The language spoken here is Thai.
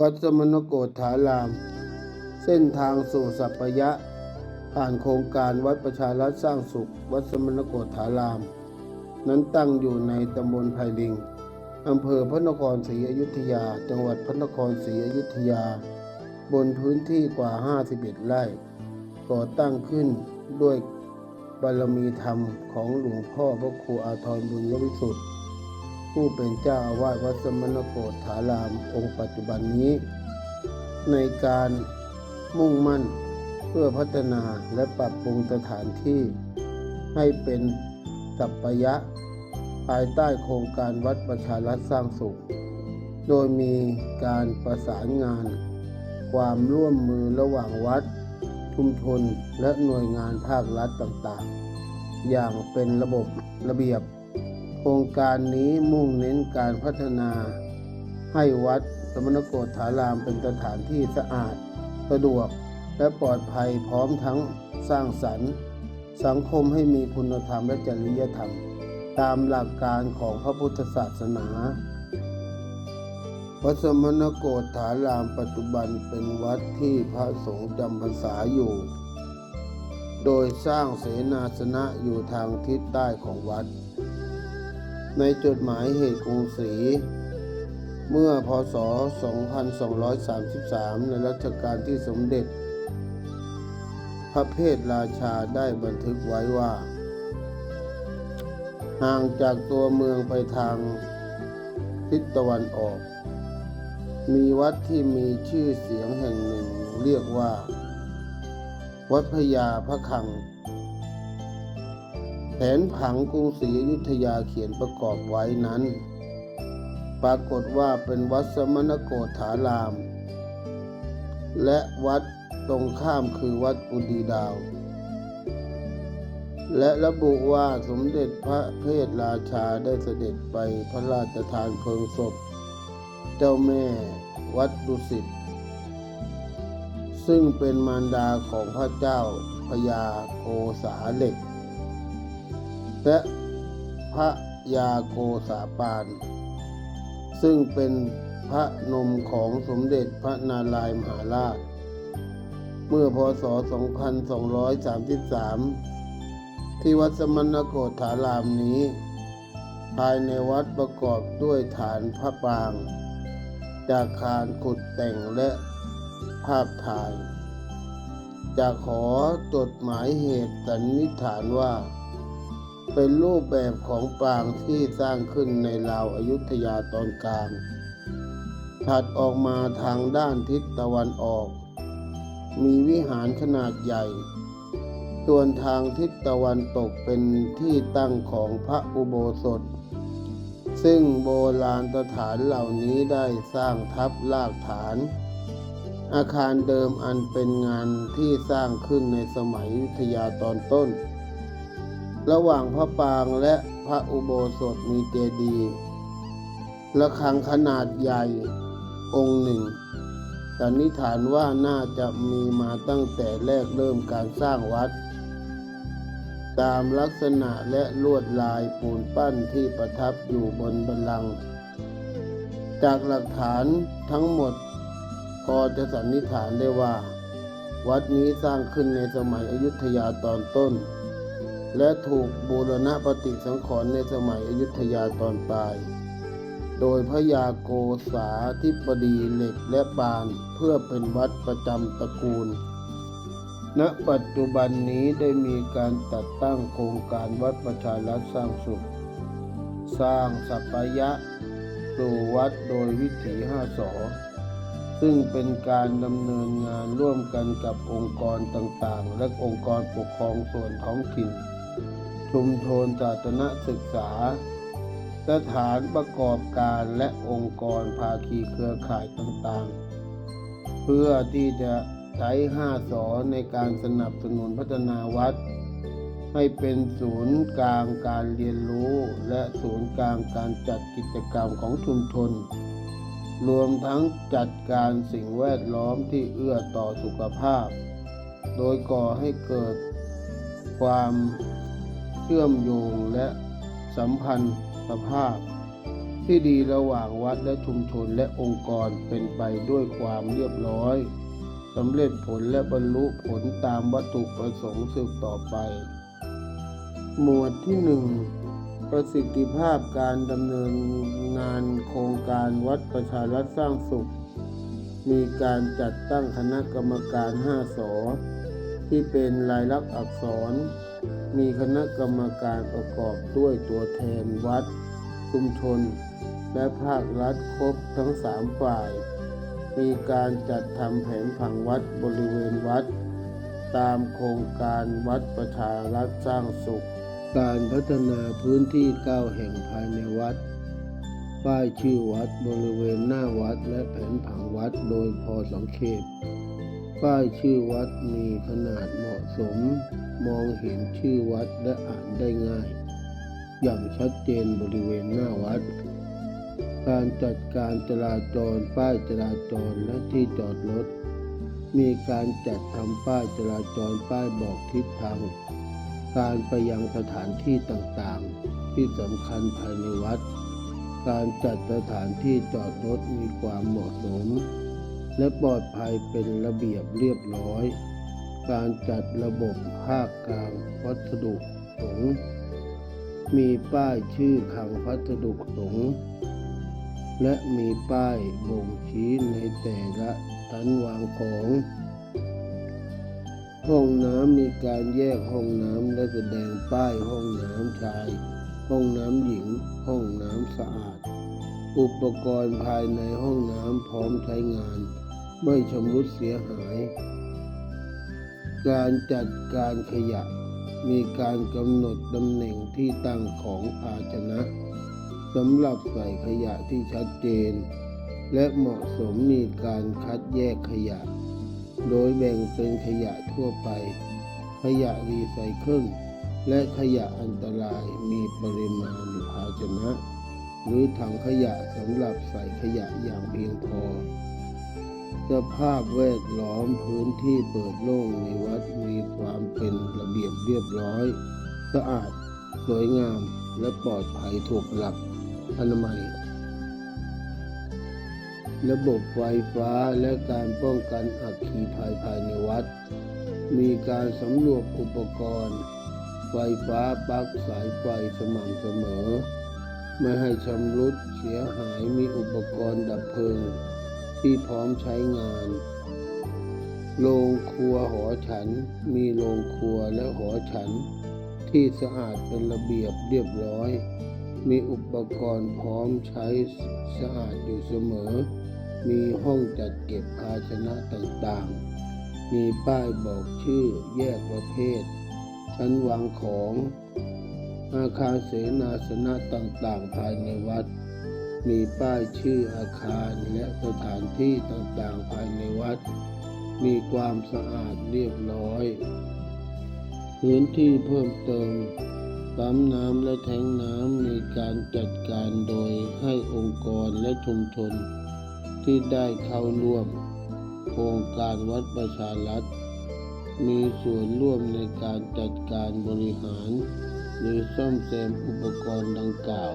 วัดสมณโกฏฐาราม เส้นทางสู่สัปปยะ ผ่านโครงการวัดประชารัฐสร้างสุข วัดสมณโกฏฐาราม นั้นตั้งอยู่ในตำบลไผ่ลิงอำเภอพระนครศรีอยุธยา จังหวัดพระนครศรีอยุธยา บนพื้นที่กว่า 51 ไร่ ก่อตั้งขึ้นด้วยบารมีธรรมของหลวงพ่อพระครูอาทรบุญยวิสุทธิ์ ผู้เป็นเจ้าอาวาสวัดสมณโกฏฐารามองค์ปัจจุบันนี้ ในการมุ่งมั่นเพื่อพัฒนาและปรับปรุงสถานที่ ให้เป็นสัปปยะ ภายใต้โครงการวัดประชารัฐสร้างสุข โดยมีการประสานงาน ความร่วมมือระหว่างวัด ชุมชนและหน่วยงานภาครัฐต่างๆ อย่างเป็นระบบระเบียบ โครงการนี้มุ่งเน้นการพัฒนา ให้วัดสมณโกฏฐารามเป็นสถานที่สะอาด สะดวกและปลอดภัยพร้อมทั้งสร้างสรรค์ สังคมให้มีคุณธรรมและจริยธรรม ตามหลักการของพระพุทธศาสนาวัดสมณโกฏฐารามปัจจุบันเป็นวัดที่พระสงฆ์จำพรรษาอยู่ โดยสร้างเสนาสนะอยู่ทางทิศใต้ของวัด ในจดหมายเหตุกรุงศรี เมื่อพศ 2233 ในรัชกาลที่สมเด็จ พระเพทราชาได้บันทึกไว้ว่า ห่างจากตัวเมืองไปทางทิศตะวันออก มีวัดที่มีชื่อเสียงแห่งหนึ่งเรียกว่า วัดพญาพระคัง แผนผังกรุงศรีอยุธยาเขียนประกอบไว้นั้น ปรากฏว่าเป็นวัดสมณโกฏฐาราม และวัดตรงข้ามคือวัดอุดีดาว และระบุว่าสมเด็จพระเพทราชาได้เสด็จไปพระราชทานเพลิงศพ เจ้าแม่วัดดุสิตซึ่งเป็นมารดาของพระเจ้าพญาโกษาเหล็ก และพระยาโกษาปาน ซึ่งเป็นพระนมของสมเด็จพระนารายมหาราช เมื่อพศ 2233 ที่วัดสมณโกฏฐารามนี้ ภายในวัดประกอบด้วยฐานพระปราง จากคารขุดแต่งและภาพถ่าย จะขอจดหมายเหตุสันนิษฐานว่า เป็นรูปแบบของปรางที่สร้างขึ้นในลาวอายุทยาตอนกลาง ถัดออกมาทางด้านทิศตะวันออก มีวิหารขนาดใหญ่ ส่วนทางทิศตะวันตกเป็นที่ตั้งของพระอุโบสถ ซึ่งโบราณสถานเหล่านี้ได้สร้างทับลากฐาน อาคารเดิมอันเป็นงานที่สร้างขึ้นในสมัยยุธยาตอนต้น ระหว่างพระปางและพระอุโบสถมีเจดีย์ระฆังขนาดใหญ่องค์หนึ่งสันนิษฐานว่าน่าจะมีมาตั้งแต่แรกเริ่มการสร้างวัด ตามลักษณะและลวดลายปูนปั้นที่ประทับอยู่บนบันลัง จากหลักฐานทั้งหมด พอจะสันนิษฐานได้ว่า วัดนี้สร้างขึ้นในสมัยอยุธยาตอนต้น และถูกบูรณะปฏิสังขรณ์ในสมัยอยุธยาตอนปลาย โดยพระยาโกษาธิบดีเหล็กและปานเพื่อเป็นวัดประจำตระกูล ณ ปัจจุบันนี้ได้มีการจัดตั้งโครงการวัดประชารัฐสร้างสุข สร้างสัปยะสู่วัดโดยวิถีห้าสอซึ่งเป็นการดำเนินงานร่วมกันกับองค์กรต่างๆ และองค์กรปกครองส่วนท้องถิ่น ชุมชนศาสนศึกษา สถานประกอบการและองค์กรภาคีเครือข่ายต่างๆ เพื่อที่จะใช้ห้าสอในการสนับสนุนพัฒนาวัด ให้เป็นศูนย์กลางการเรียนรู้และศูนย์กลางการจัดกิจกรรมของชุมชน รวมทั้งจัดการสิ่งแวดล้อมที่เอื้อต่อสุขภาพ โดยก่อให้เกิดความ ชื่อมโยงและสัมพันธภาพ ที่ดีระหว่างวัดและชุมชนและองค์กรเป็นไปด้วยความเรียบร้อยสำเร็จผลและบรรลุผลตามวัตถุประสงค์สืบต่อไป หมวดที่หนึ่งประสิทธิภาพการดำเนินงานโครงการวัดประชารัฐสร้างสุข มีการจัดตั้งคณะกรรมการ 5สอที่เป็นลายลักษณ์อักษร มีคณะกรรมการประกอบด้วยตัวแทนวัด ชุมชน และภาครัฐครบทั้งสามฝ่าย มีการจัดทำแผนผังวัดบริเวณวัด ตามโครงการวัดประชารัฐสร้างสุข การพัฒนาพื้นที่เก้าแห่งภายในวัด ป้ายชื่อวัดบริเวณหน้าวัดและแผนผังวัดโดยพอสังเขป ป้ายชื่อวัดมีขนาดเหมาะสม มองเห็นชื่อวัดและอ่านได้ง่าย อย่างชัดเจนบริเวณหน้าวัด การจัดการจราจรป้ายจราจรและที่จอดรถ มีการจัดทำป้ายจราจรป้ายบอกทิศทาง การไปยังสถานที่ต่างๆ ที่สำคัญภายในวัด การจัดสถานที่จอดรถมีความเหมาะสม และปลอดภัยเป็นระเบียบเรียบร้อย การจัดระบบภาคกลางวัสดุสงมีป้ายชื่อคลังพัสดุสงและมีป้ายบ่งชี้ในแต่ละชั้นวางของ ห้องน้ำมีการแยกห้องน้ำและแสดงป้ายห้องน้ำชาย ห้องน้ำหญิง ห้องน้ำสะอาด อุปกรณ์ภายในห้องน้ำพร้อมใช้งาน ไม่ชำรุดเสียหาย การจัดการขยะ มีการกำหนดตำแหน่งที่ตั้งของภาชนะสำหรับใส่ขยะที่ชัดเจน และเหมาะสมมีการคัดแยกขยะ โดยแบ่งเป็นขยะทั่วไป ขยะรีไซเคิลและขยะอันตรายมีปริมาณภาชนะ หรือถังขยะสำหรับใส่ขยะอย่างเพียงพอ สภาพแวดล้อมพื้นที่เปิดโล่งในวัดมีความเป็นระเบียบเรียบร้อย สะอาด สวยงามและปลอดภัยถูกหลักอนามัย ระบบไฟฟ้าและการป้องกันอัคคีภัยภายในวัด มีการสำรวจอุปกรณ์ ไฟฟ้าปลั๊กสายไฟสม่ำเสมอ ไม่ให้ชำรุดเสียหายมีอุปกรณ์ดับเพลิง ที่พร้อมใช้งาน โรงครัวหอฉันมีโรงครัวและหอฉัน ที่สะอาดเป็นระเบียบเรียบร้อย มีอุปกรณ์พร้อมใช้สะอาดอยู่เสมอ มีห้องจัดเก็บภาชนะต่างๆ มีป้ายบอกชื่อแยกประเภทชั้นวางของ อาคารเสนาสนะต่างๆ ภายในวัด มีป้ายชื่ออาคารและสถานที่ต่างๆ ภายในวัด มีความสะอาดเรียบร้อย พื้นที่เพิ่มเติมปั๊มน้ำและแทงน้ำมีการจัดการโดยให้องค์กรและชุมชนที่ได้เข้าร่วม โครงการวัดประชารัฐ มีส่วนร่วมในการจัดการบริหาร หรือซ่อมแซมอุปกรณ์ดังกล่าว